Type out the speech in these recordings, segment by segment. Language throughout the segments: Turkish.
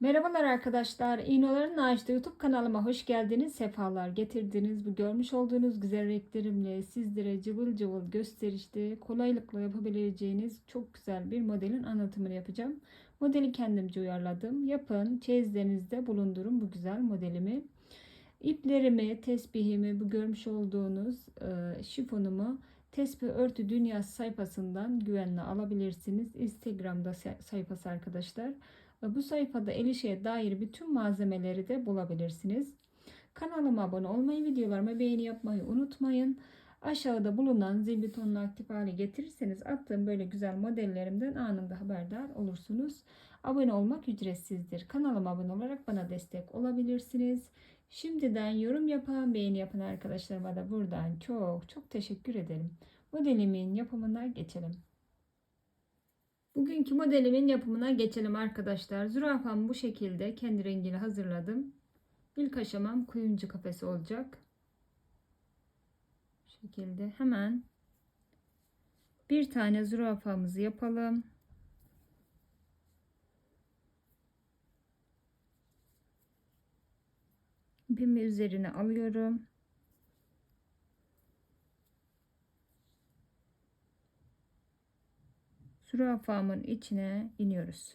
Merhabalar arkadaşlar. İğnelerin Ağaçta YouTube kanalıma hoş geldiniz. Sefalar getirdiniz. Bu görmüş olduğunuz güzel renklerimle sizlere cıvıl cıvıl gösterişli, kolaylıkla yapabileceğiniz çok güzel bir modelin anlatımını yapacağım. Modeli kendimce uyarladım. Yapın, çeyizlerinizde bulundurun bu güzel modelimi. İplerimi, tesbihimi, bu görmüş olduğunuz e, şifonumu Tesbih Örtü Dünyası sayfasından güvenle alabilirsiniz. Instagram'da sayfası arkadaşlar. Bu sayfada el dair bütün malzemeleri de bulabilirsiniz. Kanalıma abone olmayı, videolarıma beğeni yapmayı unutmayın. Aşağıda bulunan zil butonunu aktif hale getirirseniz attığım böyle güzel modellerimden anında haberdar olursunuz. Abone olmak ücretsizdir. Kanalıma abone olarak bana destek olabilirsiniz. Şimdiden yorum yapan, beğeni yapan arkadaşlarıma da buradan çok çok teşekkür ederim. Modelimin yapımına geçelim. Bugünkü modelimin yapımına geçelim arkadaşlar. Zürafamı bu şekilde kendi rengini hazırladım. İlk aşamam kuyumcu kafesi olacak. Bu şekilde hemen bir tane zürafamızı yapalım. İpimi üzerine alıyorum. Zürafamın içine iniyoruz.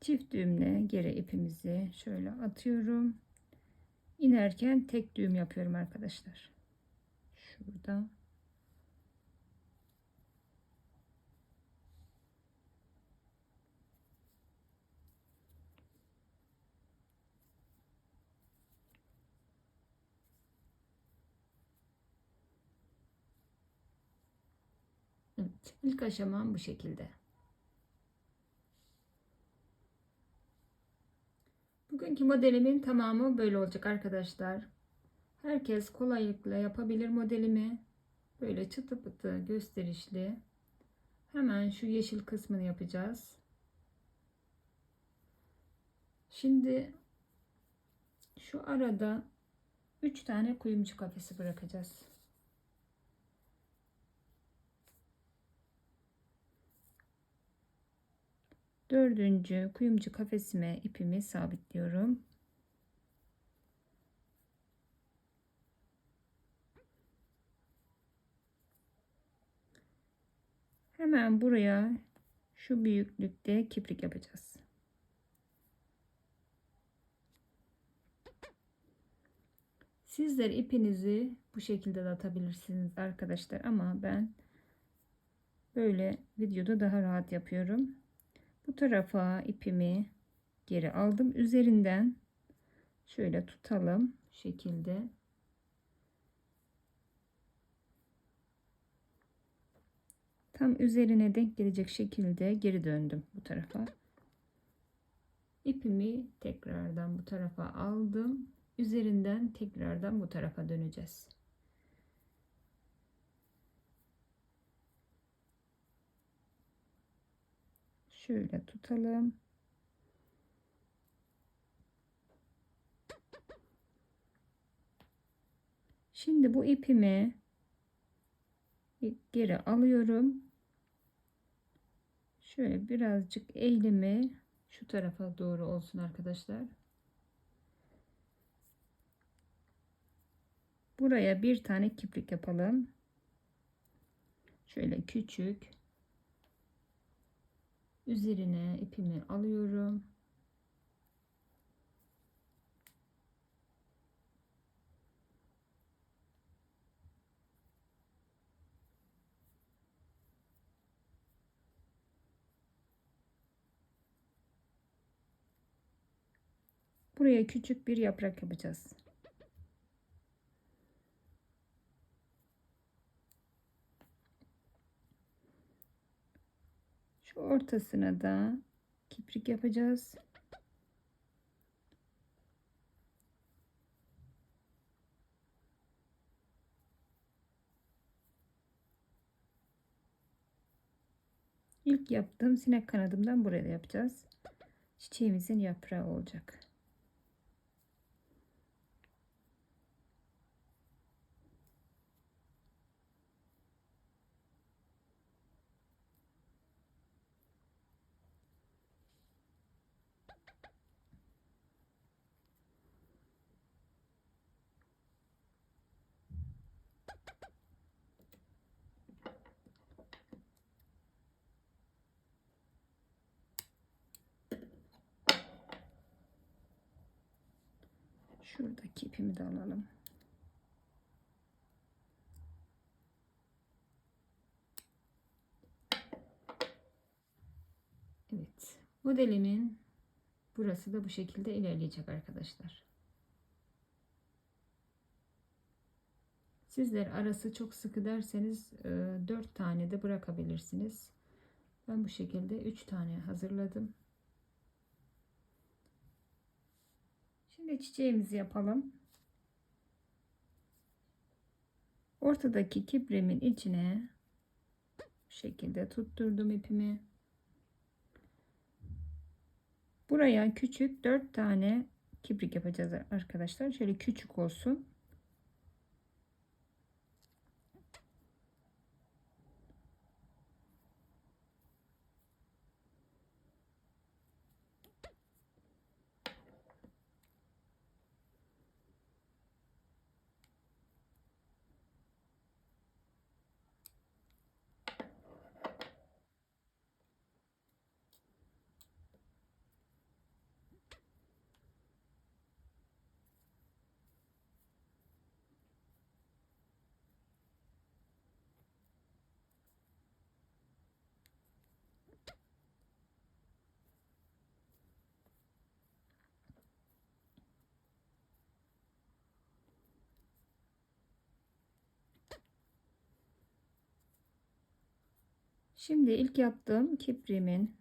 Çift düğümle geri ipimizi şöyle atıyorum inerken tek düğüm yapıyorum arkadaşlar. Şurada. Evet, ilk aşamam bu şekilde. Bugünkü modelimin tamamı böyle olacak arkadaşlar. Herkes kolaylıkla yapabilir modelimi. Böyle çıtı pıtı gösterişli. Hemen şu yeşil kısmını yapacağız. Şimdi şu arada 3 tane kuyumcu kafesi bırakacağız. Dördüncü kuyumcu kafesime ipimi sabitliyorum. Hemen buraya şu büyüklükte kiprik yapacağız. Sizler ipinizi bu şekilde de atabilirsiniz arkadaşlar ama ben böyle videoda daha rahat yapıyorum. Bu tarafa ipimi geri aldım. Üzerinden şöyle tutalım şekilde. Tam üzerine denk gelecek şekilde geri döndüm bu tarafa. İpimi tekrardan bu tarafa aldım. Üzerinden tekrardan bu tarafa döneceğiz. Şöyle tutalım. Şimdi bu ipimi geri alıyorum. Şöyle birazcık eğilimi şu tarafa doğru olsun arkadaşlar. Buraya bir tane kiprik yapalım. Şöyle küçük üzerine ipimi alıyorum. Buraya küçük bir yaprak yapacağız. Şu ortasına da kiprik yapacağız. İlk yaptığım sinek kanadımdan buraya yapacağız. Çiçeğimizin yaprağı olacak. Şuradaki ipimi de alalım. Evet. Modelimin burası da bu şekilde ilerleyecek arkadaşlar. Sizler arası çok sıkı derseniz 4 e, tane de bırakabilirsiniz. Ben bu şekilde 3 tane hazırladım. Şimdi çiçeğimizi yapalım. Ortadaki kipremin içine bu şekilde tutturdum ipimi. Buraya küçük 4 tane kibrik yapacağız arkadaşlar. Şöyle küçük olsun. Şimdi ilk yaptığım kiprimin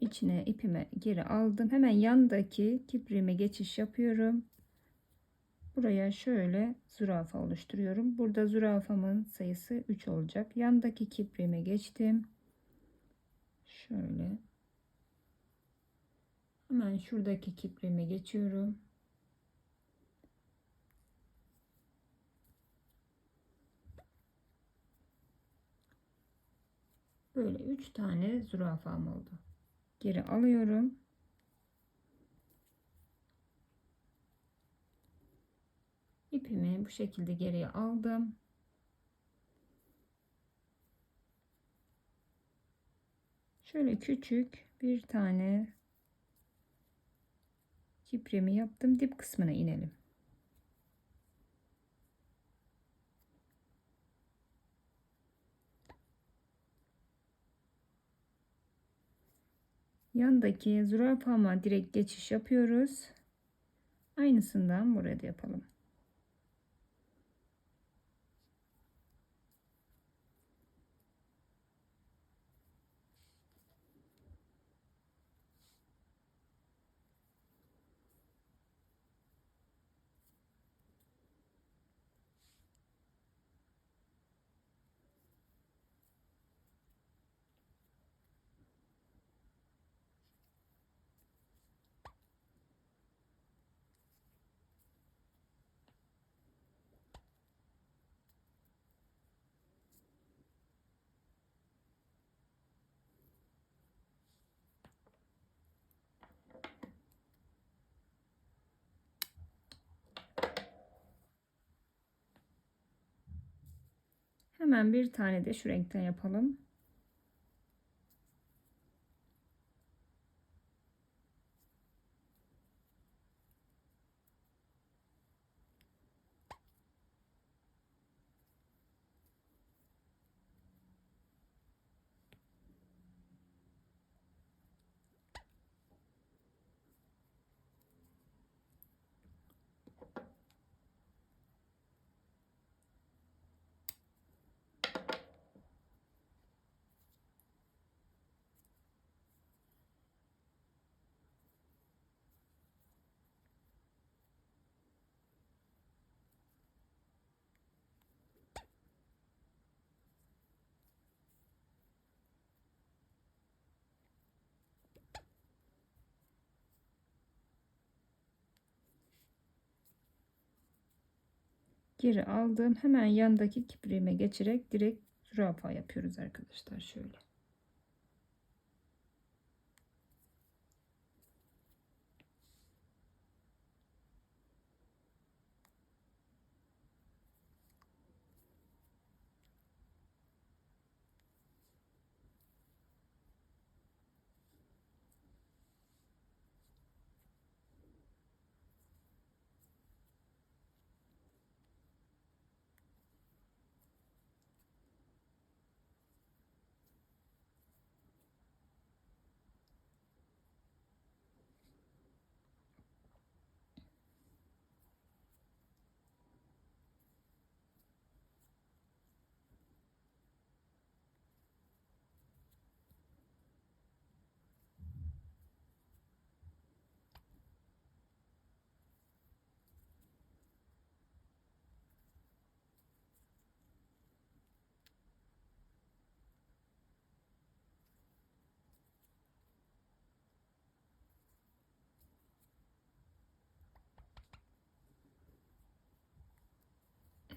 içine ipime geri aldım. Hemen yandaki kiprime geçiş yapıyorum. Buraya şöyle zürafa oluşturuyorum. Burada zürafamın sayısı 3 olacak. Yandaki kiprime geçtim. Şöyle. Hemen şuradaki kiprime geçiyorum. Böyle üç tane zürafam oldu. Geri alıyorum. İpimi bu şekilde geriye aldım. Şöyle küçük bir tane kipremi yaptım. Dip kısmına inelim. Yandaki zürafama direkt geçiş yapıyoruz. Aynısından buraya da yapalım. Hemen bir tane de şu renkten yapalım. Geri aldım. Hemen yandaki kipriğime geçerek direkt zürafa yapıyoruz arkadaşlar. Şöyle.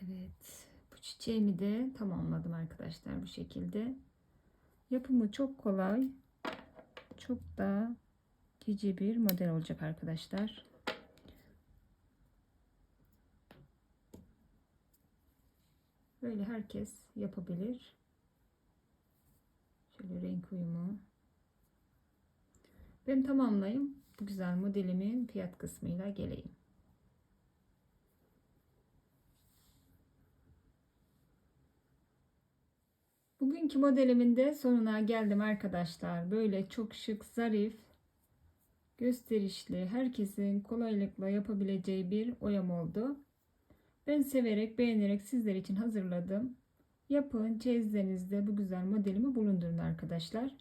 Evet. Bu çiçeğimi de tamamladım arkadaşlar bu şekilde. Yapımı çok kolay. Çok da cici bir model olacak arkadaşlar. Böyle herkes yapabilir. Şöyle renk uyumu. Ben tamamlayayım. Bu güzel modelimin fiyat kısmıyla geleyim. Bugünkü modelimin de sonuna geldim arkadaşlar. Böyle çok şık, zarif, gösterişli, herkesin kolaylıkla yapabileceği bir oyam oldu. Ben severek, beğenerek sizler için hazırladım. Yapın, çeyizlerinizde bu güzel modelimi bulundurun arkadaşlar.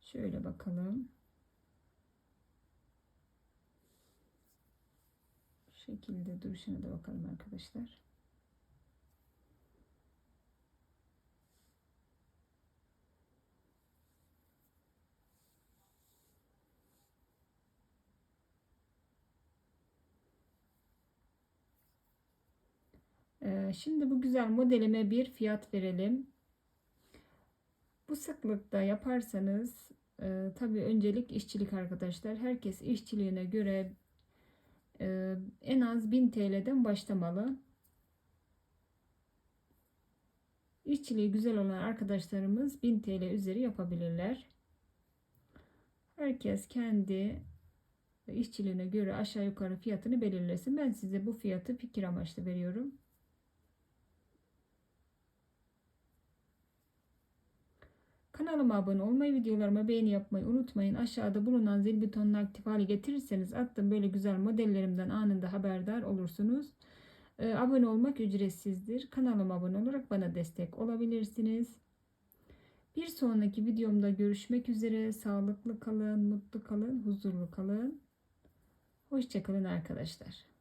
Şöyle bakalım. Şekilde duruşuna da bakalım arkadaşlar. Şimdi bu güzel modelime bir fiyat verelim. Bu sıklıkta yaparsanız e, tabii öncelik işçilik arkadaşlar. Herkes işçiliğine göre e, en az 1000 TL'den başlamalı. İşçiliği güzel olan arkadaşlarımız 1000 TL üzeri yapabilirler. Herkes kendi işçiliğine göre aşağı yukarı fiyatını belirlesin. Ben size bu fiyatı fikir amaçlı veriyorum. Kanalıma abone olmayı, videolarıma beğeni yapmayı unutmayın. Aşağıda bulunan zil butonunu aktif hale getirirseniz attığım böyle güzel modellerimden anında haberdar olursunuz. Ee, abone olmak ücretsizdir. Kanalıma abone olarak bana destek olabilirsiniz. Bir sonraki videomda görüşmek üzere. Sağlıklı kalın, mutlu kalın, huzurlu kalın. Hoşçakalın arkadaşlar.